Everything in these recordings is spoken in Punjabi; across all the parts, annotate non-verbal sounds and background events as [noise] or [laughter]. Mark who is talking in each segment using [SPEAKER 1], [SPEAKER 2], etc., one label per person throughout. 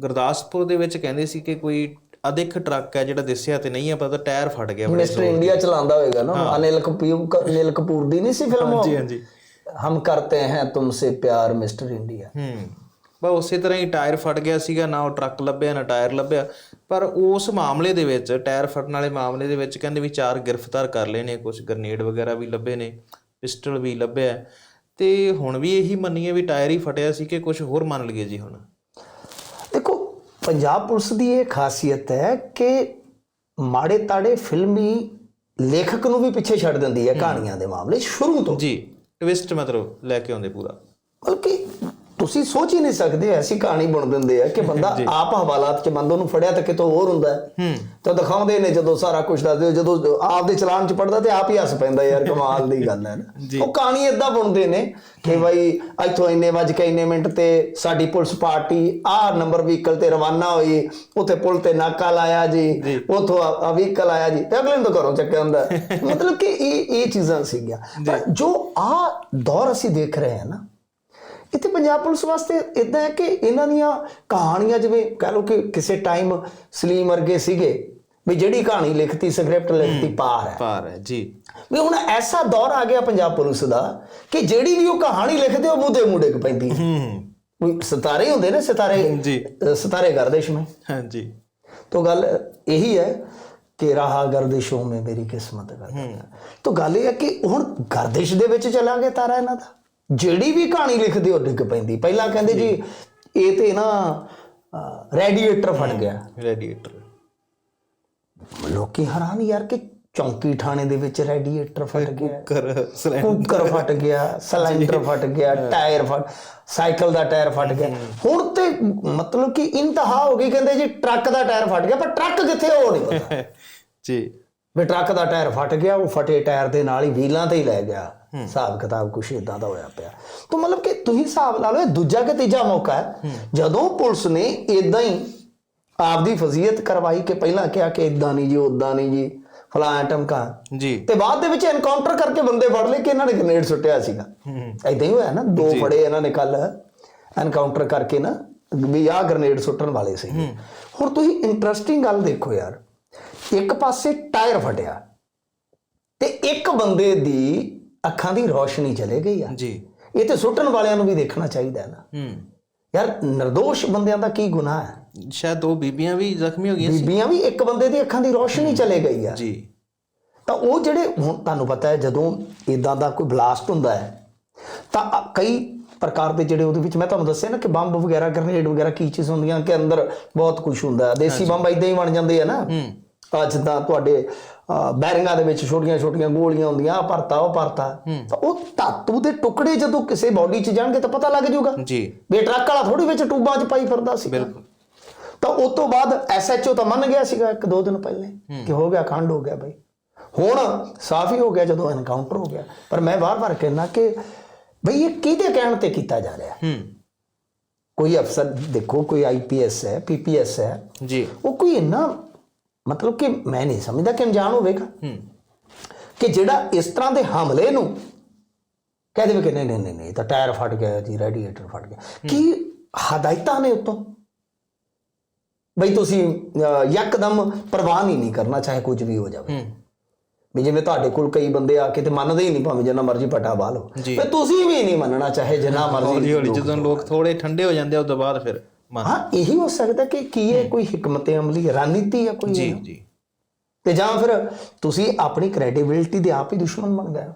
[SPEAKER 1] ਗੁਰਦਾਸਪੁਰ ਦੇ ਵਿੱਚ ਕਹਿੰਦੇ ਸੀ ਕਿ ਕੋਈ ਅਦਿੱਖ ਟਰੱਕ ਹੈ ਜਿਹੜਾ ਦਿਸਿਆ ਤੇ ਨਹੀਂ ਹੈ ਪਤਾ ਟਾਇਰ ਫਟ ਗਿਆ ਬੜੇ
[SPEAKER 2] ਮਿਸਟਰ ਇੰਡੀਆ ਚਲਾਉਂਦਾ ਹੋਵੇਗਾ ਨਾ। ਅਨਿਲ ਕਪੂਰ ਅਨਿਲ ਕਪੂਰ ਦੀ ਨਹੀਂ ਸੀ ਫਿਲਮ
[SPEAKER 1] ਹਾਂਜੀ ਹਾਂਜੀ।
[SPEAKER 2] ਹਮ ਕਰਤੇ ਹੈ ਤੁਮਸੇ ਪਿਆਰ ਮਿਸਟਰ ਇੰਡੀਆ।
[SPEAKER 1] ਹੂੰ। ਬਸ ਉਸੇ ਤਰ੍ਹਾਂ ਹੀ ਟਾਇਰ ਫਟ ਗਿਆ ਸੀਗਾ ਨਾ ਉਹ ਟਰੱਕ ਲੱਭਿਆ ਨਾ ਟਾਇਰ ਲੱਭਿਆ। ਪਰ ਉਸ ਮਾਮਲੇ ਦੇ ਵਿੱਚ ਟਾਇਰ ਫਟਣ ਵਾਲੇ ਮਾਮਲੇ ਦੇ ਵਿੱਚ ਕਹਿੰਦੇ ਵੀ ਚਾਰ ਗ੍ਰਿਫਤਾਰ ਕਰ ਲਏ ਨੇ ਕੁਝ ਗਰਨੇਡ ਵਗੈਰਾ ਵੀ ਲੱਭੇ ਨੇ ਪਿਸਟਲ ਵੀ ਲੱਭਿਆ। ਤੇ ਹੁਣ ਵੀ ਇਹੀ ਮੰਨੀਏ ਵੀ ਟਾਇਰ ਹੀ ਫਟਿਆ ਸੀ ਕਿ ਕੁਝ ਹੋਰ ਮੰਨ ਲਈਏ ਜੀ ਹੁਣ।
[SPEAKER 2] ਪੰਜਾਬ ਪੁਲਿਸ ਦੀ ਇਹ ਖਾਸੀਅਤ ਹੈ ਕਿ ਮਾੜੇ ਤਾੜੇ ਫਿਲਮੀ ਲੇਖਕ ਨੂੰ ਵੀ ਪਿੱਛੇ ਛੱਡ ਦਿੰਦੀ ਹੈ ਕਹਾਣੀਆਂ ਦੇ ਮਾਮਲੇ ਸ਼ੁਰੂ ਤੋਂ।
[SPEAKER 1] ਜੀ ਟਵਿਸਟ ਮਤਲਬ ਲੈ ਕੇ ਆਉਂਦੇ ਪੂਰਾ।
[SPEAKER 2] ਬਲਕਿ ਤੁਸੀਂ ਸੋਚ ਹੀ ਨਹੀਂ ਸਕਦੇ ਐਸੀ ਕਹਾਣੀ ਬਣ ਦਿੰਦੇ ਆ ਕਿ ਬੰਦਾ ਆਪ ਹਵਾਲਾਤ 'ਚ ਬੰਦ ਉਹਨੂੰ ਫੜਿਆ ਤਾਂ ਕਿਤੋਂ ਹੋਰ ਹੁੰਦਾ ਹੈ।
[SPEAKER 1] ਹੂੰ।
[SPEAKER 2] ਤਾਂ ਦਿਖਾਉਂਦੇ ਨੇ ਜਦੋਂ ਸਾਰਾ ਕੁਝ ਦੱਸਦੇ ਜਦੋਂ ਆਪ ਦੇ ਚਲਾਨ 'ਚ ਪੜਦਾ ਤੇ ਆਪ ਹੀ ਹੱਸ ਪੈਂਦਾ ਯਾਰ ਕਮਾਲ ਦੀ ਗੱਲ ਹੈ ਨਾ। ਉਹ ਕਹਾਣੀ ਇਦਾਂ ਬਣਦੇ ਨੇ ਕਿ ਬਈ ਇੱਥੋਂ ਇੰਨੇ ਵਜ ਕੇ ਇੰਨੇ ਮਿੰਟ ਤੇ ਸਾਡੀ ਪੁਲਿਸ ਪਾਰਟੀ ਆਹ ਨੰਬਰ ਵਹੀਕਲ ਤੇ ਰਵਾਨਾ ਹੋਈ ਉੱਥੇ ਪੁਲ ਤੇ ਨਾਕਾ ਲਾਇਆ ਜੀ ਉੱਥੋਂ ਆ ਵਹੀਕਲ ਆਇਆ ਜੀ ਤੇ ਅਗਲੇ ਨੂੰ ਘਰੋਂ ਚੱਕਿਆ ਹੁੰਦਾ। [laughs] ਮਤਲਬ ਕਿ ਇਹ ਇਹ ਚੀਜ਼ਾਂ ਸੀਗੀਆਂ। ਜੋ ਆ ਦੌਰ ਅਸੀਂ ਦੇਖ ਰਹੇ ਹਾਂ ਨਾ ਇੱਥੇ ਪੰਜਾਬ ਪੁਲਿਸ ਵਾਸਤੇ ਇਦਾਂ ਹੈ ਕਿ ਇਹਨਾਂ ਦੀਆਂ ਕਹਾਣੀਆਂ ਜਿਵੇਂ ਕਹਿ ਲਓ ਕਿ ਕਿਸੇ ਟਾਈਮ ਸਲੀਮ ਵਰਗੇ ਸੀਗੇ ਵੀ ਜਿਹੜੀ ਕਹਾਣੀ ਲਿਖਤੀ ਸਕ੍ਰਿਪਟ ਲਿਖਤੀ ਪਾਰ ਹੈ।
[SPEAKER 1] ਪਾਰ ਹੈ ਜੀ।
[SPEAKER 2] ਵੀ ਹੁਣ ਐਸਾ ਦੌਰ ਆ ਗਿਆ ਪੰਜਾਬ ਪੁਲਿਸ ਦਾ ਕਿ ਜਿਹੜੀ ਵੀ ਉਹ ਕਹਾਣੀ ਲਿਖਦੇ ਉਹ ਮੂਦੇ ਮੁੰਡੇ ਕ ਪੈਂਦੀ ਹੂੰ। ਸਿਤਾਰੇ ਹੁੰਦੇ ਨੇ ਸਿਤਾਰੇ
[SPEAKER 1] ਜੀ।
[SPEAKER 2] ਸਿਤਾਰੇ ਗਰਦਿਸ਼ ਮੈਂ
[SPEAKER 1] ਹਾਂਜੀ
[SPEAKER 2] ਤੋਂ ਗੱਲ ਇਹੀ ਹੈ ਤੇਰਾ ਹਾ ਗਰਦਿਸ਼ੋਂ ਮੇਰੀ ਕਿਸਮਤ ਕਰਦਾ ਤੋ ਗੱਲ ਇਹ ਹੈ ਕਿ ਹੁਣ ਗਰਦਿਸ਼ ਦੇ ਵਿੱਚ ਚਲਾ ਗਿਆ ਤਾਰਾ ਇਹਨਾਂ ਦਾ। ਜਿਹੜੀ ਵੀ ਕਹਾਣੀ ਲਿਖਦੇ ਉਹ ਡਿੱਗ ਪੈਂਦੀ। ਪਹਿਲਾਂ ਕਹਿੰਦੇ ਜੀ ਇਹ ਤੇ ਨਾ ਰੈਡੀਏਟਰ ਫਟ ਗਿਆ।
[SPEAKER 1] ਰੈਡੀਏਟਰ।
[SPEAKER 2] ਲੋਕੀ ਹੈਰਾਨ ਯਾਰ ਕਿ ਚੌਂਕੀ ਥਾਣੇ ਦੇ ਵਿੱਚ ਰੈਡੀਏਟਰ ਫਟ ਗਿਆ। ਕੁੱਕਰ ਫਟ ਗਿਆ ਸਿਲੰਡਰ ਫਟ ਗਿਆ ਟਾਇਰ ਫਟ ਸਾਈਕਲ ਦਾ ਟਾਇਰ ਫਟ ਗਿਆ। ਹੁਣ ਤੇ ਮਤਲਬ ਕਿ ਇੰਤਹਾ ਹੋ ਗਈ ਕਹਿੰਦੇ ਜੀ ਟਰੱਕ ਦਾ ਟਾਇਰ ਫਟ ਗਿਆ ਪਰ ਟਰੱਕ ਕਿੱਥੇ ਉਹ ਨਹੀਂ ਪਤਾ। [laughs]
[SPEAKER 1] ਜੀ।
[SPEAKER 2] ਵੀ ਟਰੱਕ ਦਾ ਟਾਇਰ ਫਟ ਗਿਆ ਉਹ ਫਟੇ ਟਾਇਰ ਦੇ ਨਾਲ ਹੀ ਵੀਲਾਂ ਤੇ ਹੀ ਲੈ ਗਿਆ। ਹਿਸਾਬ ਕਿਤਾਬ ਕੁਛ ਇਦਾਂ ਦਾ ਹੋਇਆ ਪਿਆ। ਤਾਂ ਮਤਲਬ ਕਿ ਤੁਸੀਂ ਹਿਸਾਬ ਲਾ ਲਓ ਇਹ ਦੂਜਾ ਕਿ ਤੀਜਾ ਮੌਕਾ ਹੈ। ਜਦੋਂ ਪੁਲਿਸ ਨੇ ਇਦਾਂ ਹੀ ਆਪਦੀ ਫਜ਼ੀਅਤ ਕਰਵਾਈ ਕਿ ਪਹਿਲਾਂ ਕਿਹਾ ਕਿ ਇਦਾਂ ਨਹੀਂ ਜੀ ਉਦਾਂ ਨਹੀਂ ਜੀ ਫਲਾਂ ਟਮਕਾ।
[SPEAKER 1] ਜੀ।
[SPEAKER 2] ਤੇ ਬਾਅਦ ਦੇ ਵਿੱਚ ਐਨਕਾਊਂਟਰ ਕਰਕੇ ਬੰਦੇ ਫੜ ਲਏ ਕਿ ਇਹਨਾਂ ਨੇ ਗ੍ਰੇਨੇਡ ਸੁੱਟਿਆ ਸੀਗਾ। ਐਦਾਂ ਹੀ ਹੋਇਆ ਨਾ ਦੋ ਫੜੇ ਇਹਨਾਂ ਨੇ ਕੱਲ ਐਨਕਾਊਂਟਰ ਕਰਕੇ ਨਾ ਵੀ ਆਹ ਗ੍ਰੇਨੇਡ ਸੁੱਟਣ ਵਾਲੇ ਸੀ। ਹੁਣ ਤੁਸੀਂ ਇੰਟਰਸਟਿੰਗ ਗੱਲ ਦੇਖੋ ਯਾਰ। ਇੱਕ ਪਾਸੇ ਟਾਇਰ ਫਟਿਆ। ਤੇ ਇੱਕ ਬੰਦੇ ਦੀ ਅੱਖਾਂ ਦੀ ਰੋਸ਼ਨੀ ਚਲੇ ਗਈ ਆ।
[SPEAKER 1] ਜੀ।
[SPEAKER 2] ਇਹ ਤੇ ਸੁੱਟਣ ਵਾਲਿਆਂ ਨੂੰ ਵੀ ਦੇਖਣਾ ਚਾਹੀਦਾ ਹੈ ਨਾ।
[SPEAKER 1] ਹੂੰ।
[SPEAKER 2] ਯਾਰ નિર્ਦੋਸ਼ ਬੰਦਿਆਂ ਦਾ ਕੀ ਗੁਨਾਹ ਹੈ?
[SPEAKER 1] ਸ਼ਾਇਦ ਦੋ ਬੀਬੀਆਂ ਵੀ ਜ਼ਖਮੀ ਹੋ ਗਈਆਂ ਸੀ।
[SPEAKER 2] ਬੀਬੀਆਂ ਵੀ ਇੱਕ ਬੰਦੇ ਦੀ ਅੱਖਾਂ ਦੀ ਰੋਸ਼ਨੀ ਚਲੇ ਗਈ ਆ।
[SPEAKER 1] ਜੀ।
[SPEAKER 2] ਤਾਂ ਉਹ ਜਿਹੜੇ ਹੁਣ ਤੁਹਾਨੂੰ ਪਤਾ ਹੈ ਜਦੋਂ ਇਦਾਂ ਦਾ ਕੋਈ ਬਲਾਸਟ ਹੁੰਦਾ ਹੈ ਤਾਂ ਕਈ ਪ੍ਰਕਾਰ ਦੇ ਜਿਹੜੇ ਉਹਦੇ ਵਿੱਚ ਮੈਂ ਤੁਹਾਨੂੰ ਦੱਸਿਆ ਨਾ ਕਿ ਬੰਬ ਵਗੈਰਾ ਗ੍ਰਨੇਡ ਵਗੈਰਾ ਕੀ ਚੀਜ਼ ਹੁੰਦੀਆਂ ਕਿ ਅੰਦਰ ਬਹੁਤ ਕੁਝ ਹੁੰਦਾ ਹੈ। ਦੇਸੀ ਬੰਬ ਇਦਾਂ ਹੀ ਬਣ ਜਾਂਦੇ ਆ ਨਾ। ਤਾਂ ਤੁਹਾਡੇ ਅ, ਬੈਰਿੰਗਾਂ ਦੇ ਵਿੱਚ ਛੋਟੀਆਂ ਛੋਟੀਆਂ ਗੋਲੀਆਂ ਹੁੰਦੀਆਂ ਆ ਭਰਤਾ ਉਹ ਭਰਤਾ। ਤਾਂ ਉਹ ਧਾਤੂ ਦੇ ਟੁਕੜੇ ਜਦੋਂ ਕਿਸੇ ਬਾਡੀ 'ਚ ਜਾਣਗੇ ਤਾਂ ਪਤਾ ਲੱਗ ਜਾਊਗਾ।
[SPEAKER 1] ਜੀ।
[SPEAKER 2] ਵੀ ਟਰੱਕ ਵਾਲਾ ਥੋੜੀ ਵਿੱਚ ਟੂਬਾਂ 'ਚ ਪਾਈ ਫਿਰਦਾ ਸੀ
[SPEAKER 1] ਬਿਲਕੁਲ।
[SPEAKER 2] ਤਾਂ ਉਸ ਤੋਂ ਬਾਅਦ ਐਸਐਚਓ ਤਾਂ ਮੰਨ ਗਿਆ ਸੀਗਾ ਇੱਕ ਦੋ ਦਿਨ ਪਹਿਲੇ ਕਿ ਹੋ ਗਿਆ ਖੰਡ ਹੋ ਗਿਆ ਬਈ। ਹੁਣ ਸਾਫ਼ ਹੀ ਹੋ ਗਿਆ ਜਦੋਂ ਐਨਕਾਊਂਟਰ ਹੋ ਗਿਆ। ਪਰ ਮੈਂ ਵਾਰ-ਵਾਰ ਕਹਿਣਾ ਕਿ ਬਈ ਇਹ ਕਿਹਦੇ ਕਹਿਣ ਤੇ ਕੀਤਾ ਜਾ ਰਿਹਾ?
[SPEAKER 1] ਹੂੰ।
[SPEAKER 2] ਕੋਈ ਅਫਸਰ ਦੇਖੋ ਕੋਈ ਆਈਪੀਐਸ ਹੈ ਪੀਪੀਐਸ ਹੈ।
[SPEAKER 1] ਜੀ।
[SPEAKER 2] ਉਹ ਕੋਈ ਇੰਨਾ ਮਤਲਬ ਕਿ ਮੈਂ ਨਹੀਂ ਸਮਝਦਾ ਕਿ ਅਣਜਾਣ ਹੋਵੇਗਾ। ਕਿ ਜਿਹੜਾ ਇਸ ਤਰ੍ਹਾਂ ਦੇ ਹਮਲੇ ਨੂੰ ਕਹਿ ਦੇਵੇ ਕਿ ਨਹੀਂ ਨਹੀਂ ਨਹੀਂ ਇਹ ਤਾਂ ਟਾਇਰ ਫਟ ਗਿਆ ਜੀ ਰੈਡੀਏਟਰ ਫਟ ਗਿਆ। ਕੀ ਹਦਾਇਤਾਂ ਨੇ ਉਤੋਂ? ਬਈ ਤੁਸੀਂ ਯਕਦਮ ਪ੍ਰਵਾਹ ਨਹੀਂ ਕਰਨਾ ਚਾਹੇ ਕੁਝ ਵੀ ਹੋ ਜਾਵੇ। ਵੀ ਜਿਵੇਂ ਤੁਹਾਡੇ ਕੋਲ ਕਈ ਬੰਦੇ ਆ ਕੇ ਤੇ ਮੰਨਦੇ ਹੀ ਨਹੀਂ ਭਾਵੇਂ ਜਿੰਨਾ ਮਰਜ਼ੀ ਪਟਾ ਬਾਹ ਲਓ। ਤੇ ਤੁਸੀਂ ਵੀ ਨਹੀਂ ਮੰਨਣਾ ਚਾਹੇ ਜਿੰਨਾ ਮਰਜ਼ੀ
[SPEAKER 1] ਹੌਲੀ ਜਦੋਂ ਲੋਕ ਥੋੜੇ ਠੰਡੇ ਹੋ ਜਾਂਦੇ ਆ ਉਸ ਤੋਂ ਬਾਅਦ ਫਿਰ।
[SPEAKER 2] ਹਾਂ ਇਹੀ ਹੋ ਸਕਦਾ ਕਿ ਕੀ ਇਹ ਕੋਈ ਹਕਮਤ ਅਮਲੀ ਰਣਨੀਤੀ ਹੈ ਕੋਈ
[SPEAKER 1] ਜੀ? ਜੀ।
[SPEAKER 2] ਤੇ ਜਾਂ ਫਿਰ ਤੁਸੀਂ ਆਪਣੀ ਕ੍ਰੈਡੀਬਿਲਿਟੀ ਦੇ ਆਪ ਹੀ ਦੁਸ਼ਮਣ ਬਣ ਗਏ ਹੋ।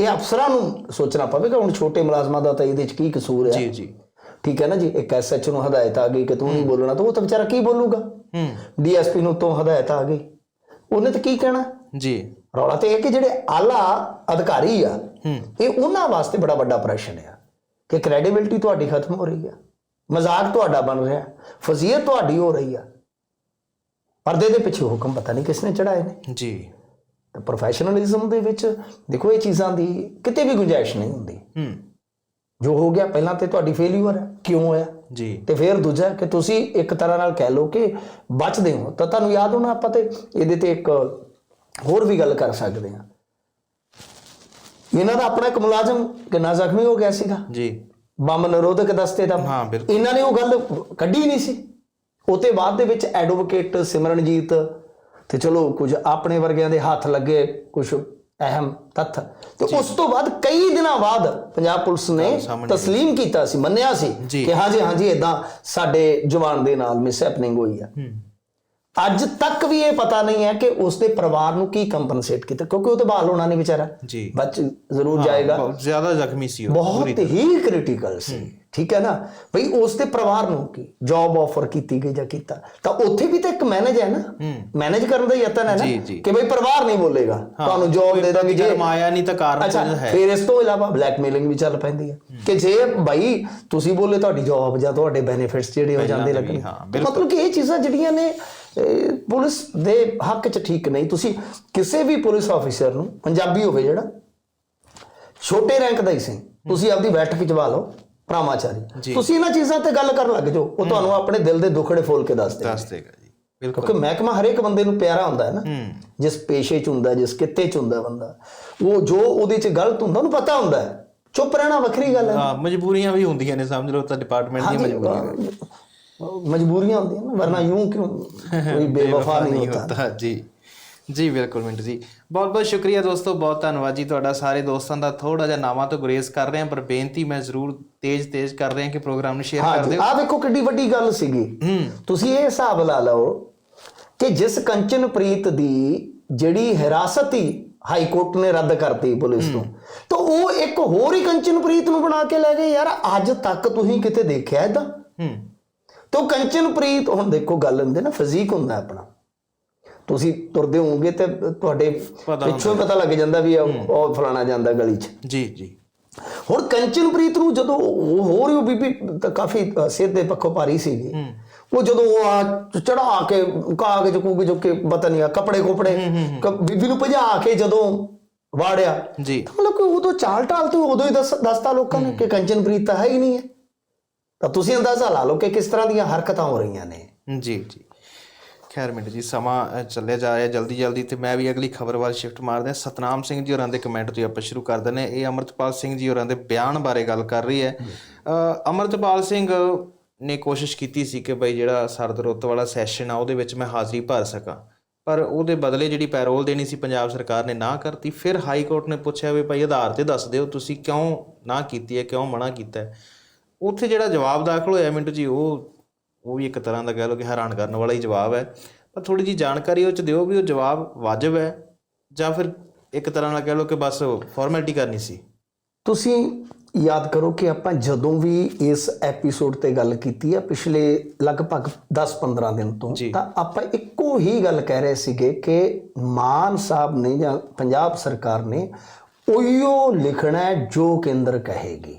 [SPEAKER 2] ਇਹ ਅਫਸਰਾਂ ਨੂੰ ਸੋਚਣਾ ਪਵੇਗਾ ਹੁਣ ਛੋਟੇ ਮੁਲਾਜ਼ਮਾਂ ਦਾ ਤਾਂ ਇਹਦੇ ਵਿੱਚ ਕੀ ਕਸੂਰ ਹੈ?
[SPEAKER 1] ਜੀ ਜੀ।
[SPEAKER 2] ਠੀਕ ਹੈ ਨਾ ਜੀ ਇੱਕ ਐਸਐਚ ਨੂੰ ਹਦਾਇਤ ਆ ਗਈ ਕਿ ਤੂੰ ਨਹੀਂ ਬੋਲਣਾ ਤਾਂ ਉਹ ਤਾਂ ਵਿਚਾਰਾ ਕੀ ਬੋਲੂਗਾ?
[SPEAKER 1] ਹੂੰ।
[SPEAKER 2] ਡੀਐਸਪੀ ਨੂੰ ਤੋਂ ਹਦਾਇਤ ਆ ਗਈ। ਉਹਨੇ ਤਾਂ ਕੀ ਕਹਿਣਾ?
[SPEAKER 1] ਜੀ।
[SPEAKER 2] ਰੌਲਾ ਤੇ ਇਹ ਕਿ ਜਿਹੜੇ ਆਲਾ ਅਧਿਕਾਰੀ ਆ
[SPEAKER 1] ਹੂੰ।
[SPEAKER 2] ਇਹ ਉਹਨਾਂ ਵਾਸਤੇ ਬੜਾ ਵੱਡਾ ਪ੍ਰਸ਼ਨ ਆ ਕਿ ਕ੍ਰੈਡੀਬਿਲਿਟੀ ਤੁਹਾਡੀ ਖਤਮ ਹੋ ਰਹੀ ਆ। ਮਜ਼ਾਕ ਤੁਹਾਡਾ ਬਣ ਰਿਹਾ ਫਜ਼ੀਅਤ ਤੁਹਾਡੀ ਹੋ ਰਹੀ ਆ। ਪਰਦੇ ਦੇ ਪਿੱਛੇ ਹੁਕਮ ਪਤਾ ਨਹੀਂ ਕਿਸ ਨੇ ਚੜਾਏ ਨੇ।
[SPEAKER 1] ਜੀ।
[SPEAKER 2] ਤਾਂ ਪ੍ਰੋਫੈਸ਼ਨਲਿਜ਼ਮ ਦੇ ਵਿੱਚ ਦੇਖੋ ਇਹ ਚੀਜ਼ਾਂ ਦੀ ਕਿਤੇ ਵੀ ਗੁੰਜਾਇਸ਼ ਨਹੀਂ ਹੁੰਦੀ।
[SPEAKER 1] ਹੂੰ।
[SPEAKER 2] ਜੋ ਹੋ ਗਿਆ ਪਹਿਲਾਂ ਤੇ ਤੁਹਾਡੀ ਫੇਲਿਅਰ ਹੈ ਕਿਉਂ ਹੋਇਆ
[SPEAKER 1] ਜੀ।
[SPEAKER 2] ਤੇ ਫਿਰ ਦੂਜਾ ਕਿ ਤੁਸੀਂ ਇੱਕ ਤਰ੍ਹਾਂ ਨਾਲ ਕਹਿ ਲਓ ਕਿ ਬਚਦੇ ਹੋ। ਤਾਂ ਤੁਹਾਨੂੰ ਯਾਦ ਹੋਣਾ ਆਪਾਂ ਤੇ ਇਹਦੇ ਤੇ ਇੱਕ ਹੋਰ ਵੀ ਗੱਲ ਕਰ ਸਕਦੇ ਹਾਂ। ਇਹਨਾਂ ਦਾ ਆਪਣਾ ਇੱਕ ਮੁਲਾਜ਼ਮ ਕਿੰਨਾ ਜ਼ਖਮੀ ਹੋ ਗਿਆ ਸੀਗਾ।
[SPEAKER 1] ਜੀ।
[SPEAKER 2] ਬੰਬ ਨਿਰੋਧਕ ਦਸਤੇ ਦਾ
[SPEAKER 1] ਹਾਂ ਬਿਲਕੁਲ।
[SPEAKER 2] ਇਹਨਾਂ ਨੇ ਉਹ ਗੱਲ ਕੱਢੀ ਨਹੀਂ ਸੀ। ਉਤੇ ਬਾਅਦ ਦੇ ਵਿੱਚ ਐਡਵੋਕੇਟ ਸਿਮਰਨਜੀਤ ਤੇ ਚਲੋ ਕੁਝ ਆਪਣੇ ਵਰਗਿਆਂ ਦੇ ਹੱਥ ਲੱਗੇ ਕੁਝ ਅਹਿਮ ਤੱਥ। ਤੇ ਉਸ ਤੋਂ ਬਾਅਦ ਕਈ ਦਿਨਾਂ ਬਾਅਦ ਪੰਜਾਬ ਪੁਲਿਸ ਨੇ ਤਸਲੀਮ ਕੀਤਾ ਸੀ ਮੰਨਿਆ ਸੀ
[SPEAKER 1] ਜੀ।
[SPEAKER 2] ਕਿ ਹਾਂਜੀ ਹਾਂਜੀ ਇਦਾਂ ਸਾਡੇ ਜਵਾਨ ਦੇ ਨਾਲ ਮਿਸ ਹੈਪਨਿੰਗ ਹੋਈ ਆ। ਅੱਜ ਤੱਕ ਵੀ ਇਹ ਪਤਾ ਨਹੀਂ ਹੈ ਕਿ ਉਸ ਦੇ ਪਰਿਵਾਰ ਨੂੰ ਕੀ ਕੰਪਨਸੇਟ ਕੀਤਾ ਕਿਉਂਕਿ ਉਹ ਤਾਂ ਬਹਾਲ ਹੋਣਾ ਨਹੀਂ ਵਿਚਾਰਾ।
[SPEAKER 1] ਜੀ।
[SPEAKER 2] ਬੱਚ ਜ਼ਰੂਰ ਜਾਏਗਾ।
[SPEAKER 1] ਜ਼ਿਆਦਾ ਜ਼ਖਮੀ ਸੀ ਉਹ
[SPEAKER 2] ਬਹੁਤ ਹੀ ਕ੍ਰਿਟੀਕਲ ਸੀ। ਠੀਕ ਹੈ ਨਾ? ਭਈ ਉਸ ਦੇ ਪਰਿਵਾਰ ਨੂੰ ਕੀ ਜੌਬ ਆਫਰ ਕੀਤੀ ਗਈ ਜਾਂ ਕੀਤਾ। ਤਾਂ ਉੱਥੇ ਵੀ ਤਾਂ ਇੱਕ ਮੈਨੇਜ ਹੈ ਨਾ? ਮੈਨੇਜ ਕਰਨ ਦਾ ਯਤਨ ਹੈ ਨਾ। ਕਿ ਭਈ ਪਰਿਵਾਰ ਨਹੀਂ ਬੋਲੇਗਾ। ਤੁਹਾਨੂੰ ਜੌਬ ਦੇ ਦਾਂਗੇ ਜੇ
[SPEAKER 1] ਜਰਮ ਆਇਆ ਨਹੀਂ ਤਾਂ ਕਾਰਨ ਹੈ।
[SPEAKER 2] ਫਿਰ ਇਸ ਤੋਂ ਇਲਾਵਾ ਬਲੈਕਮੇਲਿੰਗ ਵੀ ਚੱਲ ਪੈਂਦੀ ਹੈ। ਕਿ ਜੇ ਭਾਈ ਤੁਸੀਂ ਬੋਲੇ ਤੁਹਾਡੀ ਜੌਬ ਜਾਂ ਤੁਹਾਡੇ ਬੈਨੀਫਿਟਸ ਜਿਹੜੇ ਹੋ ਜਾਂਦੇ ਲੱਗਣ। ਮਤਲਬ ਕਿ ਇਹ ਚੀਜ਼ਾਂ ਜਿਹੜੀਆਂ ਨੇ ਪੁਲਿਸ ਦੇ ਹੱਕ 'ਚ ਠੀਕ ਨਹੀਂ। ਤੁਸੀਂ ਕਿਸੇ ਵੀ ਪੁਲਿਸ ਆਫੀਸਰ ਨੂੰ ਪੰਜਾਬੀ ਹੋਵੇ ਜਿਹੜਾ ਛੋਟੇ ਰੈਂਕ ਦਾ ਹੀ ਸੀ। ਤੁਸੀਂ ਆਪਦੀ ਬੈਠਕ ਖਿਚਵਾ ਲਓ ਭਰਾਮਾਚਾਰੀ ਤੁਸੀਂ ਇਹਨਾਂ ਚੀਜ਼ਾਂ ਤੇ ਗੱਲ ਕਰਨ ਲੱਗ ਜਾਓ। ਉਹ ਤੁਹਾਨੂੰ ਆਪਣੇ ਦਿਲ ਦੇ ਦੁੱਖੜੇ ਫੋਲ ਕੇ ਦੱਸ
[SPEAKER 1] ਦੇਗਾ ਜੀ। ਬਿਲਕੁਲ।
[SPEAKER 2] ਕਿਉਂਕਿ ਮਹਿਕਮਾ ਹਰੇਕ ਬੰਦੇ ਨੂੰ ਪਿਆਰਾ ਹੁੰਦਾ ਹੈ ਨਾ। ਜਿਸ ਪੇਸ਼ੇ 'ਚ ਹੁੰਦਾ ਜਿਸ ਕਿੱਤੇ 'ਚ ਹੁੰਦਾ ਬੰਦਾ। ਉਹ ਜੋ ਉਹਦੇ 'ਚ ਗਲਤ ਹੁੰਦਾ ਉਹਨੂੰ ਪਤਾ ਹੁੰਦਾ ਹੈ। ਚੁੱਪ ਰਹਿਣਾ ਵੱਖਰੀ ਗੱਲ ਹੈ।
[SPEAKER 1] ਹਾਂ ਮਜਬੂਰੀਆਂ ਵੀ ਹੁੰਦੀਆਂ ਨੇ ਸਮਝ ਲਓ ਤਾਂ ਡਿਪਾਰਟਮੈਂਟ ਦੀਆਂ ਮਜਬੂਰੀਆਂ
[SPEAKER 2] ਮਜਬੂਰੀਆਂ ਹੁੰਦੀਆਂ ਨਾ ਵਰਨਾ ਯੂੰ ਕਿਉਂ ਕੋਈ [laughs] ਬੇਵਫਾ ਨਹੀਂ ਹੁੰਦਾ?
[SPEAKER 1] ਹੁੰਦਾ ਜੀ। ਜੀ ਬਿਲਕੁਲ ਮਿੰਟ ਜੀ। ਬਹੁਤ ਬਹੁਤ ਸ਼ੁਕਰੀਆ ਦੋਸਤੋ ਬਹੁਤ ਧੰਨਵਾਦ ਜੀ ਤੁਹਾਡਾ। ਸਾਰੇ ਦੋਸਤਾਂ ਦਾ ਥੋੜਾ ਜਿਹਾ ਨਾਵਾਂ ਤੋਂ ਗੁਰੇਜ਼ ਕਰ ਰਹੇ ਹਾਂ ਪਰ ਬੇਨਤੀ ਮੈਂ ਜ਼ਰੂਰ ਤੇਜ਼-ਤੇਜ਼ ਕਰ ਰਹੇ ਹਾਂ ਕਿ ਪ੍ਰੋਗਰਾਮ ਨੂੰ ਸ਼ੇਅਰ ਕਰ ਦਿਓ।
[SPEAKER 2] ਆ ਵੇਖੋ ਕਿੱਡੀ ਵੱਡੀ ਗੱਲ ਸੀਗੀ। ਤੁਸੀਂ ਇਹ ਹਿਸਾਬ ਲਾ ਲਓ ਕਿ ਜਿਸ ਕੰਚਨਪ੍ਰੀਤ ਦੀ ਜਿਹੜੀ ਹਿਰਾਸਤ ਹੀ ਹਾਈ ਕੋਰਟ ਨੇ ਰੱਦ ਕਰਤੀ ਪੁਲਿਸ ਤੋਂ ਤਾਂ ਉਹ ਇੱਕ ਹੋਰ ਹੀ ਕੰਚਨਪ੍ਰੀਤ ਨੂੰ ਬਣਾ ਕੇ ਲੈ ਗਏ। ਯਾਰ ਅੱਜ ਤੱਕ ਤੁਸੀਂ ਕਿਤੇ ਦੇਖਿਆ ਇਦਾਂ
[SPEAKER 1] ਹੂੰ।
[SPEAKER 2] ਤਾਂ ਕੰਚਨਪ੍ਰੀਤ ਹੁਣ ਦੇਖੋ ਗੱਲ ਹੁੰਦੇ ਨਾ ਫਿਜ਼ੀਕ ਹੁੰਦਾ ਆਪਣਾ। ਤੁਸੀਂ ਤੁਰਦੇ ਹੋਵੋਗੇ ਤੇ ਤੁਹਾਡੇ ਪਿੱਛੋਂ ਪਤਾ ਲੱਗ ਜਾਂਦਾ ਵੀ ਉਹ ਫਲਾਣਾ ਜਾਂਦਾ ਗਲੀ 'ਚ।
[SPEAKER 1] ਜੀ ਜੀ।
[SPEAKER 2] ਹੁਣ ਕੰਚਨਪ੍ਰੀਤ ਨੂੰ ਜਦੋਂ ਉਹ ਹੋਰ ਹੀ ਉਹ ਬੀਬੀ ਤਾਂ ਕਾਫੀ ਸਿਹਤ ਦੇ ਪੱਖੋਂ ਭਾਰੀ ਸੀਗੀ। ਉਹ ਜਦੋਂ ਉਹ ਆ ਚੜਾ ਕੇ ਕਾਗਜ਼ ਕੂਗਜ਼ ਕੇ ਪਤਾ ਨਹੀਂ ਆ ਕੱਪੜੇ ਕੋਪੜੇ ਬੀਬੀ ਨੂੰ ਭਜਾ ਕੇ ਜਦੋਂ ਵਾੜਿਆ।
[SPEAKER 1] ਜੀ।
[SPEAKER 2] ਤਾਂ ਮਤਲਬ ਕਿ ਉਦੋਂ ਚਾਲ ਟਾਲ ਤੋਂ ਉਦੋਂ ਹੀ ਦੱਸ ਦੱਸਤਾ ਲੋਕਾਂ ਨੇ ਕਿ ਕੰਚਨਪ੍ਰੀਤ ਤਾਂ ਹੈ ਹੀ ਨਹੀਂ ਹੈ। ਤਾਂ ਤੁਸੀਂ ਅੰਦਾਜ਼ਾ ਲਾ ਲਓ ਕਿ ਕਿਸ ਤਰ੍ਹਾਂ ਦੀਆਂ ਹਰਕਤਾਂ ਹੋ ਰਹੀਆਂ ਨੇ।
[SPEAKER 1] ਜੀ ਜੀ। ਖੈਰ ਮਿੰਟ ਜੀ ਸਮਾਂ ਚੱਲਿਆ ਜਾ ਰਿਹਾ ਜਲਦੀ ਜਲਦੀ ਤੇ ਮੈਂ ਵੀ ਅਗਲੀ ਖਬਰ ਵੱਲ ਸ਼ਿਫਟ ਮਾਰਦੇ। ਹਾਂ ਸਤਨਾਮ ਸਿੰਘ ਜੀ ਹੋਰਾਂ ਦੇ ਕਮੈਂਟ ਤੋਂ ਆਪਾਂ ਸ਼ੁਰੂ ਕਰ ਦਿੰਦੇ ਹਾਂ ਇਹ ਅਮਰਤਪਾਲ ਸਿੰਘ ਜੀ ਹੋਰਾਂ ਦੇ ਬਿਆਨ ਬਾਰੇ ਗੱਲ ਕਰ ਰਹੀ ਹੈ। ਅਮਰਤਪਾਲ ਸਿੰਘ ਨੇ ਕੋਸ਼ਿਸ਼ ਕੀਤੀ ਸੀ ਕਿ ਬਈ ਜਿਹੜਾ ਸਰਦ ਰੁੱਤ ਵਾਲਾ ਸੈਸ਼ਨ ਆ ਉਹਦੇ ਵਿੱਚ ਮੈਂ ਹਾਜ਼ਰੀ ਭਰ ਸਕਾਂ। ਪਰ ਉਹਦੇ ਬਦਲੇ ਜਿਹੜੀ ਪੈਰੋਲ ਦੇਣੀ ਸੀ ਪੰਜਾਬ ਸਰਕਾਰ ਨੇ ਨਾ ਕਰਤੀ। ਫਿਰ ਹਾਈ ਕੋਰਟ ਨੇ ਪੁੱਛਿਆ ਵੀ ਭਾਈ ਆਧਾਰ ਤੇ ਦੱਸ ਦਿਓ ਤੁਸੀਂ ਕਿਉਂ ਨਾ ਕੀਤੀ ਹੈ ਕਿਉਂ ਮਨਾ ਕੀਤਾ ਹੈ? ਉੱਥੇ ਜਿਹੜਾ ਜਵਾਬ ਦਾਖਲ ਹੋਇਆ ਮਿੰਟੂ ਜੀ ਉਹ ਉਹ ਵੀ ਇੱਕ ਤਰ੍ਹਾਂ ਦਾ ਕਹਿ ਲਓ ਕਿ ਹੈਰਾਨ ਕਰਨ ਵਾਲਾ ਹੀ ਜਵਾਬ ਹੈ। ਪਰ ਥੋੜੀ ਜੀ ਜਾਣਕਾਰੀ ਉਹ ਚ ਦਿਓ ਵੀ ਉਹ ਜਵਾਬ ਵਾਜਬ ਹੈ ਜਾਂ ਫਿਰ ਇੱਕ ਤਰ੍ਹਾਂ ਨਾਲ ਕਹਿ ਲਓ ਕਿ ਬਸ ਫਾਰਮੈਲਿਟੀ ਕਰਨੀ ਸੀ।
[SPEAKER 2] ਤੁਸੀਂ ਯਾਦ ਕਰੋ ਕਿ ਆਪਾਂ ਜਦੋਂ ਵੀ ਇਸ ਐਪੀਸੋਡ ਤੇ ਗੱਲ ਕੀਤੀ ਹੈ ਪਿਛਲੇ ਲਗਭਗ 10-15 ਦਿਨ ਤੋਂ। ਤਾਂ ਆਪਾਂ ਇੱਕੋ ਹੀ ਗੱਲ ਕਹਿ ਰਹੇ ਸੀਗੇ ਕਿ ਮਾਨ ਸਾਹਿਬ ਨੇ ਜਾਂ ਪੰਜਾਬ ਸਰਕਾਰ ਨੇ ਉਹੀਓ ਲਿਖਣਾ ਹੈ ਜੋ ਕੇਂਦਰ ਕਹੇਗੀ।